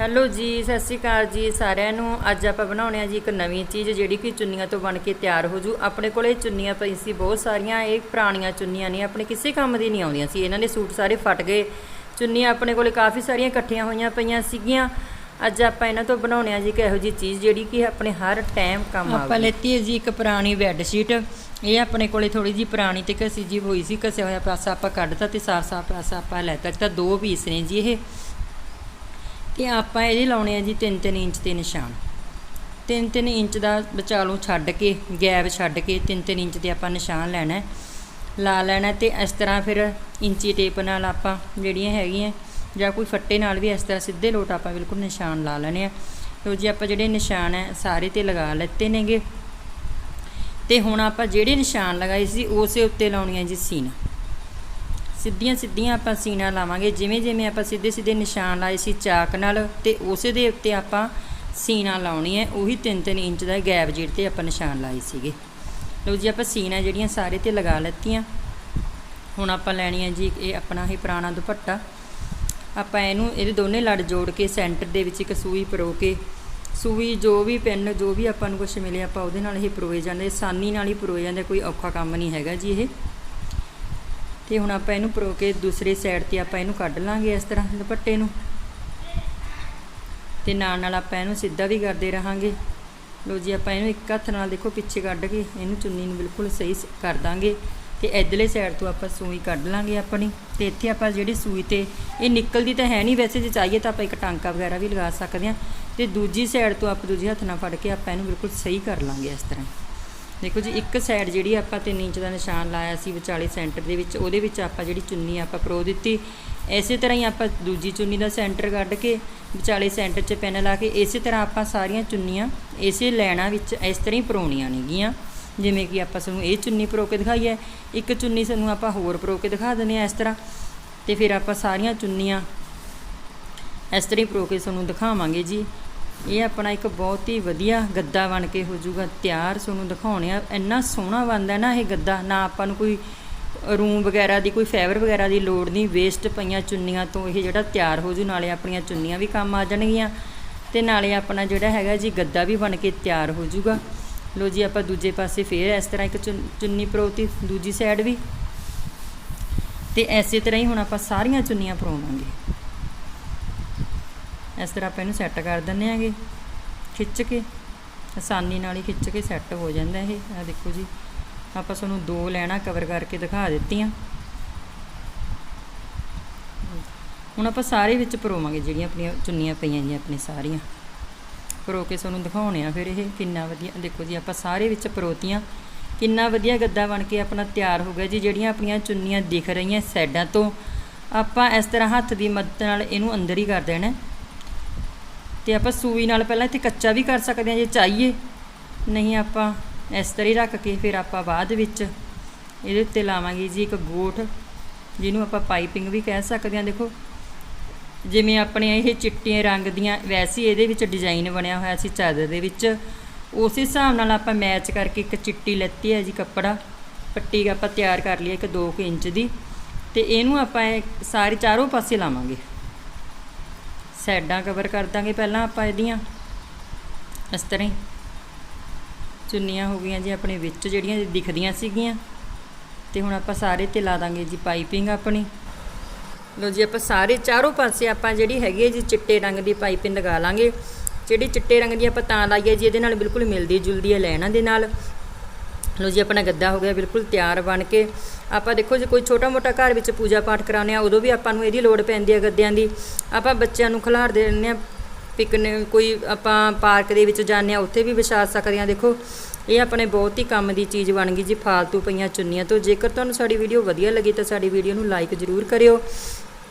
Hello ਜੀ ਸਤਿ ਸ਼੍ਰੀ ਅਕਾਲ ਜੀ ਸਾਰਿਆਂ ਨੂੰ। ਅੱਜ ਆਪਾਂ ਬਣਾਉਣੇ ਆ ਜੀ ਇੱਕ ਨਵੀਂ ਚੀਜ਼ ਜਿਹੜੀ ਕਿ ਚੁੰਨੀਆਂ ਤੋਂ ਬਣ ਕੇ ਤਿਆਰ ਹੋ ਜੂ। ਆਪਣੇ ਕੋਲੇ ਚੁੰਨੀਆਂ ਪਈ ਸੀ ਬਹੁਤ ਸਾਰੀਆਂ। ਇਹ ਪੁਰਾਣੀਆਂ ਚੁੰਨੀਆਂ ਨੇ ਆਪਣੇ ਕਿਸੇ ਕੰਮ ਦੀ ਨਹੀਂ ਆਉਂਦੀਆਂ ਸੀ। ਇਹਨਾਂ ਦੇ ਸੂਟ ਸਾਰੇ ਫਟ ਗਏ। ਚੁੰਨੀਆਂ ਆਪਣੇ ਕੋਲੇ ਕਾਫੀ ਸਾਰੀਆਂ ਇਕੱਠੀਆਂ ਹੋਈਆਂ ਪਈਆਂ ਸੀਗੀਆਂ। ਅੱਜ ਆਪਾਂ ਇਹਨਾਂ ਤੋਂ ਬਣਾਉਣੇ ਆ ਜੀ ਇੱਕ ਇਹੋ ਜੀ ਚੀਜ਼ ਜਿਹੜੀ ਕਿ ਆਪਣੇ ਹਰ ਟਾਈਮ ਕੰਮ ਆਵੇ। ਆਪਾਂ ਲੈਤੀ ਹੈ ਜੀ ਇੱਕ ਪੁਰਾਣੀ ਬੈੱਡ ਸ਼ੀਟ। ਇਹ ਆਪਣੇ ਕੋਲੇ ਥੋੜੀ ਜੀ ਪੁਰਾਣੀ ਤੇ ਘਸੀ ਜੀ ਹੋਈ ਸੀ। ਘਸਿਆ ਹੋਇਆ ਪਾਸਾ ਆਪਾਂ ਕੱਢਤਾ ਤੇ ਸਾਫ਼ ਸਾਫ਼ ਪਾਸਾ ਆਪਾਂ ਲੈਤਾ ਤਾਂ ਦੋ ਪੀਸ ਨੇ ਜੀ ਇਹ। ਤੇ ਆਪਾਂ ਇਹਦੇ ਲਾਉਣੇ ਆ ਜੀ 3-3 ਇੰਚ ਦੇ ਨਿਸ਼ਾਨ। 3-3 ਇੰਚ ਦਾ ਵਿਚਾਲੋਂ ਛੱਡ ਕੇ, ਗੈਪ ਛੱਡ ਕੇ 3-3 ਇੰਚ ਦੇ ਆਪਾਂ ਨਿਸ਼ਾਨ ਲੈਣਾ ਲਾ ਲੈਣਾ ਤੇ ਇਸ ਤਰ੍ਹਾਂ ਫਿਰ ਇੰਚੀ ਟੇਪ ਨਾਲ ਆਪਾਂ ਜਿਹੜੀਆਂ ਹੈਗੀਆਂ, ਜਾਂ ਕੋਈ ਫੱਟੇ ਨਾਲ ਵੀ ਇਸ ਤਰ੍ਹਾਂ ਸਿੱਧੇ ਲੋਟ ਆਪਾਂ ਬਿਲਕੁਲ ਨਿਸ਼ਾਨ ਲਾ ਲੈਣੇ ਆ। ਲੋ ਜੀ, ਆਪਾਂ ਜਿਹੜੇ ਨਿਸ਼ਾਨ ਹੈ, ਸਾਰੇ ਤੇ ਲਗਾ ਲੈਤੇ ਨੇਗੇ। ਤੇ ਹੁਣ ਆਪਾਂ ਜਿਹੜੇ ਨਿਸ਼ਾਨ ਲਗਾਏ ਸੀ, ਉਸੇ ਉੱਤੇ ਲਾਉਣੀ ਹੈ ਜੀ ਸੀਨ। ਸਿੱਧੀਆਂ ਸਿੱਧੀਆਂ ਆਪਾਂ ਸੀਨਾ ਲਾਵਾਂਗੇ, ਜਿਵੇਂ ਜਿਵੇਂ ਆਪਾਂ ਸਿੱਧੇ ਸਿੱਧੇ ਨਿਸ਼ਾਨ ਲਾਏ ਸੀ ਚਾਕ ਨਾਲ ਤੇ ਉਸੇ ਦੇ ਉੱਤੇ ਆਪਾਂ ਸੀਨਾ ਲਾਉਣੀ ਹੈ, ਉਹੀ 3-3 ਇੰਚ ਦਾ ਗੈਪ ਜਿਹੜੇ ਤੇ ਆਪਾਂ ਨਿਸ਼ਾਨ ਲਾਏ ਸੀਗੇ। ਲਓ ਜੀ, ਆਪਾਂ ਸੀਨਾ ਜਿਹੜੀਆਂ ਸਾਰੇ ਤੇ ਲਗਾ ਲੈਤੀਆਂ। ਹੁਣ ਆਪਾਂ ਲੈਣੀ ਹੈ ਜੀ ਇਹ ਆਪਣਾ ਹੀ ਪੁਰਾਣਾ ਦੁਪੱਟਾ। ਆਪਾਂ ਇਹਨੂੰ, ਇਹਦੇ ਦੋਨੇ ਲੜ ਜੋੜ ਕੇ ਸੈਂਟਰ ਦੇ ਵਿੱਚ ਇੱਕ ਸੂਈ ਪਰੋ ਕੇ, ਸੂਈ ਜੋ ਵੀ ਪੈਨ, ਜੋ ਵੀ ਆਪਾਂ ਨੂੰ ਕੁਝ ਮਿਲੇ ਆਪਾਂ ਉਹਦੇ ਨਾਲ ਹੀ ਪਰੋਏ ਜਾਂਦੇ, ਆਸਾਨੀ ਨਾਲ ਹੀ ਪਰੋਏ ਜਾਂਦੇ, ਕੋਈ ਔਖਾ ਕੰਮ ਨਹੀਂ ਹੈਗਾ ਜੀ ਇਹ। ਤੇ ਹੁਣ ਆਪਾਂ ਇਹਨੂੰ ਪਰੋ ਕੇ ਦੂਸਰੀ ਸਾਈਡ ਤੇ ਆਪਾਂ ਇਹਨੂੰ ਕੱਢ ਲਾਂਗੇ ਇਸ ਤਰ੍ਹਾਂ ਦੁਪੱਟੇ ਨੂੰ। ਤੇ ਨਾਲ ਨਾਲ ਆਪਾਂ ਇਹਨੂੰ ਸਿੱਧਾ ਵੀ ਕਰਦੇ ਰਹਾਂਗੇ। ਲੋ ਜੀ, ਆਪਾਂ ਇਹਨੂੰ ਇੱਕ ਹੱਥ ਨਾਲ ਦੇਖੋ ਪਿੱਛੇ ਕੱਢ ਕੇ ਇਹਨੂੰ ਚੁੰਨੀ ਨੂੰ ਬਿਲਕੁਲ ਸਹੀ ਕਰ ਦਾਂਗੇ। ਤੇ ਇਧਰਲੇ ਸਾਈਡ ਤੋਂ ਆਪਾਂ ਸੂਈ ਕੱਢ ਲਾਂਗੇ ਆਪਣੀ। ਤੇ ਇੱਥੇ ਆਪਾਂ ਜਿਹੜੀ ਸੂਈ ਤੇ ਇਹ ਨਿਕਲਦੀ ਤਾਂ ਹੈ ਨਹੀਂ, ਵੈਸੇ ਜੇ ਚਾਹੀਏ ਤਾਂ ਆਪਾਂ ਇੱਕ ਟਾਂਕਾ ਵਗੈਰਾ ਵੀ ਲਗਾ ਸਕਦੇ ਹਾਂ। ਤੇ ਦੂਜੀ ਸਾਈਡ ਤੋਂ ਆਪਾਂ ਦੂਜੇ ਹੱਥ ਨਾਲ ਫੜ ਕੇ ਆਪਾਂ ਇਹਨੂੰ ਬਿਲਕੁਲ ਸਹੀ ਕਰ ਲਾਂਗੇ ਇਸ ਤਰ੍ਹਾਂ। ਦੇਖੋ ਜੀ, ਇੱਕ ਸਾਈਡ ਜਿਹੜੀ ਆਪਾਂ 3 ਇੰਚ ਦਾ ਨਿਸ਼ਾਨ ਲਾਇਆ ਸੀ ਵਿਚਾਲੇ ਸੈਂਟਰ ਦੇ ਵਿੱਚ, ਉਹਦੇ ਵਿੱਚ ਆਪਾਂ ਜਿਹੜੀ ਚੁੰਨੀ ਆਪਾਂ ਪਰੋ ਦਿੱਤੀ। ਇਸੇ ਤਰ੍ਹਾਂ ਹੀ ਆਪਾਂ ਦੂਜੀ ਚੁੰਨੀ ਦਾ ਸੈਂਟਰ ਕੱਢ ਕੇ ਵਿਚਾਲੇ ਸੈਂਟਰ 'ਚ ਪੈਨ ਲਾ ਕੇ ਇਸੇ ਤਰ੍ਹਾਂ ਆਪਾਂ ਸਾਰੀਆਂ ਚੁੰਨੀਆਂ ਇਸੇ ਲੈਣਾ ਵਿੱਚ ਇਸ ਤਰ੍ਹਾਂ ਹੀ ਪਰੋਣੀਆਂ ਨੇਗੀਆਂ। ਜਿਵੇਂ ਕਿ ਆਪਾਂ ਸਾਨੂੰ ਇਹ ਚੁੰਨੀ ਪਰੋ ਕੇ ਦਿਖਾਈ ਹੈ, ਇੱਕ ਚੁੰਨੀ ਸਾਨੂੰ ਆਪਾਂ ਹੋਰ ਪਰੋ ਕੇ ਦਿਖਾ ਦਿੰਦੇ ਆ ਇਸ ਤਰ੍ਹਾਂ। ਤੇ ਫਿਰ ਆਪਾਂ ਸਾਰੀਆਂ ਚੁੰਨੀਆਂ ਇਸ ਤਰ੍ਹਾਂ ਹੀ ਪਰੋ ਕੇ ਤੁਹਾਨੂੰ ਦਿਖਾਵਾਂਗੇ ਜੀ। ਇਹ ਆਪਣਾ ਇੱਕ ਬਹੁਤ ਹੀ ਵਧੀਆ ਗੱਦਾ ਬਣ ਕੇ ਹੋ ਜਾਊਗਾ। ਤਿਆਰ ਤੁਹਾਨੂੰ ਦਿਖਾਉਣੇ ਆ। ਇੰਨਾ ਸੋਹਣਾ ਬਣਦਾ ਨਾ ਇਹ ਗੱਦਾ, ਨਾ ਆਪਾਂ ਨੂੰ ਕੋਈ ਰੂਮ ਵਗੈਰਾ ਦੀ, ਕੋਈ ਫਾਈਬਰ ਵਗੈਰਾ ਦੀ ਲੋੜ ਨਹੀਂ। ਵੇਸਟ ਪਈਆਂ ਚੁੰਨੀਆਂ ਤੋਂ ਇਹ ਜਿਹੜਾ ਤਿਆਰ ਹੋ ਜੂ ਨਾਲੇ ਆਪਣੀਆਂ ਚੁੰਨੀਆਂ ਵੀ ਕੰਮ ਆ ਜਾਣਗੀਆਂ। ਤੇ ਨਾਲੇ ਆਪਣਾ ਜਿਹੜਾ ਹੈਗਾ ਜੀ, ਗੱਦਾ ਵੀ ਬਣ ਕੇ ਤਿਆਰ ਹੋ ਜਾਊਗਾ। ਲੋ ਜੀ, ਆਪਾਂ ਦੂਜੇ ਪਾਸੇ ਫੇਰ ਇਸ ਤਰ੍ਹਾਂ ਇੱਕ ਚੁੰਨ- ਚੁੰਨੀ ਪਰੋਤੀ, ਦੂਜੀ ਸਾਈਡ ਵੀ। ਤੇ ਐਸੇ ਤਰ੍ਹਾਂ ਹੀ ਹੁਣ ਆਪਾਂ ਸਾਰੀਆਂ ਚੁੰਨੀਆਂ ਪਰੋਵਾਂਗੇ। ਇਸ ਤਰ੍ਹਾਂ ਆਪਾਂ ਇਹਨੂੰ ਸੈੱਟ ਕਰ ਦਿੰਦੇ ਆਂਗੇ ਖਿੱਚ ਕੇ, ਆਸਾਨੀ ਨਾਲ ਹੀ ਖਿੱਚ ਕੇ ਸੈੱਟ ਹੋ ਜਾਂਦਾ ਇਹ। ਆ ਦੇਖੋ ਜੀ, ਆਪਾਂ ਤੁਹਾਨੂੰ ਦੋ ਲੈਣਾ ਕਵਰ ਕਰਕੇ ਦਿਖਾ ਦਿੱਤੀਆਂ। ਹੁਣ ਆਪਾਂ ਸਾਰੇ ਵਿੱਚ ਪਰੋਵਾਂਗੇ ਜਿਹੜੀਆਂ ਆਪਣੀਆਂ ਚੁੰਨੀਆਂ ਪਈਆਂ ਜੀ, ਆਪਣੇ ਸਾਰੀਆਂ। ਪਰੋ ਕੇ ਤੁਹਾਨੂੰ ਦਿਖਾਉਣੇ ਆ ਫਿਰ ਇਹ ਕਿੰਨਾ ਵਧੀਆ, ਦੇਖੋ ਜੀ, ਆਪਾਂ ਸਾਰੇ ਵਿੱਚ ਪਰੋਤੀਆਂ ਕਿੰਨਾ ਵਧੀਆ ਗੱਦਾ ਬਣ ਕੇ ਆਪਣਾ ਤਿਆਰ ਹੋ ਗਿਆ ਜੀ, ਜਿਹੜੀਆਂ ਆਪਣੀਆਂ ਚੁੰਨੀਆਂ ਦਿਖ ਰਹੀਆਂ ਸਾਈਡਾਂ ਤੋਂ। ਆਪਾਂ ਇਸ ਤਰ੍ਹਾਂ ਹੱਥ ਦੀ ਮਦਦ ਨਾਲ ਇਹਨੂੰ ਅੰਦਰ ਹੀ ਕਰ ਦੇਣਾ। ਤੇ ਆਪਾਂ ਸੂਈ ਨਾਲ ਪਹਿਲਾਂ ਇੱਥੇ ਕੱਚਾ ਵੀ ਕਰ ਸਕਦੇ ਹਾਂ, ਜੇ ਚਾਹੀਏ। ਨਹੀਂ ਆਪਾਂ ਇਸ ਤਰ੍ਹਾਂ ਹੀ ਰੱਖ ਕੇ ਫਿਰ ਆਪਾਂ ਬਾਅਦ ਵਿੱਚ ਇਹਦੇ ਉੱਤੇ ਲਾਵਾਂਗੇ ਜੀ ਇੱਕ ਗੋਠ, ਜਿਹਨੂੰ ਆਪਾਂ ਪਾਈਪਿੰਗ ਵੀ ਕਹਿ ਸਕਦੇ ਹਾਂ। ਦੇਖੋ, ਜਿਵੇਂ ਆਪਣੇ ਇਹ ਚਿੱਟੇ ਰੰਗ ਦੀਆਂ, ਵੈਸੇ ਇਹਦੇ ਵਿੱਚ ਡਿਜ਼ਾਈਨ ਬਣਿਆ ਹੋਇਆ ਸੀ ਚਾਦਰ ਦੇ ਵਿੱਚ। ਉਸ ਹਿਸਾਬ ਨਾਲ ਆਪਾਂ ਮੈਚ ਕਰਕੇ ਇੱਕ ਚਿੱਟੀ ਲੱਤੀ ਹੈ ਜੀ ਕੱਪੜਾ, ਪੱਟੀ ਆਪਾਂ ਤਿਆਰ ਕਰ ਲਈ ਇੱਕ 2 ਇੰਚ ਦੀ। ਤੇ ਇਹਨੂੰ ਆਪਾਂ ਇਹ ਸਾਰੇ ਚਾਰੋਂ ਪਾਸੇ ਲਾਵਾਂਗੇ। ਸਾਈਡਾਂ ਕਵਰ ਕਰ ਦਾਂਗੇ ਪਹਿਲਾਂ ਆਪਾਂ ਇਹਦੀਆਂ। ਇਸ ਤਰ੍ਹਾਂ ਹੀ। ਚੁੰਨੀਆਂ ਹੋ ਗਈਆਂ ਜੀ ਆਪਣੇ ਵਿੱਚ, ਜਿਹੜੀਆਂ ਦਿਖਦੀਆਂ ਸੀਗੀਆਂ। ਤੇ ਹੁਣ ਆਪਾਂ ਸਾਰੇ ਤੇ ਲਾ ਦਾਂਗੇ ਜੀ ਪਾਈਪਿੰਗ ਆਪਣੀ। ਲੋ ਜੀ, ਆਪਾਂ ਸਾਰੇ ਚਾਰੋਂ ਪਾਸੇ ਆਪਾਂ ਜਿਹੜੀ ਹੈਗੀ ਹੈ ਜੀ ਚਿੱਟੇ ਰੰਗ ਦੀ ਪਾਈਪਿੰਗ ਲਗਾ ਲਾਂਗੇ। ਜਿਹੜੀ ਚਿੱਟੇ ਰੰਗ ਦੀ ਆਪਾਂ ਤਾਂ ਲਾਈਏ ਜੀ, ਇਹਦੇ ਨਾਲ ਬਿਲਕੁਲ ਮਿਲਦੀ ਜੁਲਦੀ ਹੈ ਲੈਣਾ ਦੇ ਨਾਲ। ਲੋ ਜੀ, ਆਪਣਾ ਗੱਦਾ ਹੋ ਗਿਆ, ਬਿਲਕੁਲ ਤਿਆਰ ਬਣ ਕੇ। ਆਪਾਂ ਦੇਖੋ ਜੇ, ਕੋਈ ਛੋਟਾ ਮੋਟਾ ਘਰ ਵਿੱਚ ਪੂਜਾ ਪਾਠ ਕਰਾਉਂਦੇ ਆ ਉਦੋਂ ਵੀ ਆਪਾਂ ਨੂੰ ਇਹਦੀ ਲੋੜ ਪੈਂਦੀ ਹੈ ਗੱਦਿਆਂ ਦੀ। ਆਪਾਂ ਬੱਚਿਆਂ ਨੂੰ ਖਿਲਾਰ ਦੇ ਦਿੰਦੇ ਆ ਪਿਕਨਿਕ ਕੋਈ ਆਪਾਂ ਪਾਰਕ ਦੇ ਵਿੱਚ ਜਾਂਦੇ ਆ ਉੱਥੇ ਵੀ ਵਿਛਾ ਸਕਦੇ ਆ ਦੇਖੋ, ਇਹ ਆਪਣੇ ਬਹੁਤ ਹੀ ਕੰਮ ਦੀ ਚੀਜ਼ ਬਣ ਗਈ ਜੀ, ਫਾਲਤੂ ਪਈਆਂ ਚੁੰਨੀਆਂ ਤੋਂ। ਜੇਕਰ ਤੁਹਾਨੂੰ ਸਾਡੀ ਵੀਡੀਓ ਵਧੀਆ ਲੱਗੀ ਤਾਂ ਸਾਡੀ ਵੀਡੀਓ ਨੂੰ ਲਾਈਕ ਜ਼ਰੂਰ ਕਰਿਓ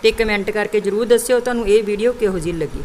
ਤੇ ਕਮੈਂਟ ਕਰਕੇ ਜ਼ਰੂਰ ਦੱਸਿਓ, ਤੁਹਾਨੂੰ ਇਹ ਵੀਡੀਓ ਕਿਹੋ ਜਿਹੀ ਲੱਗੀ।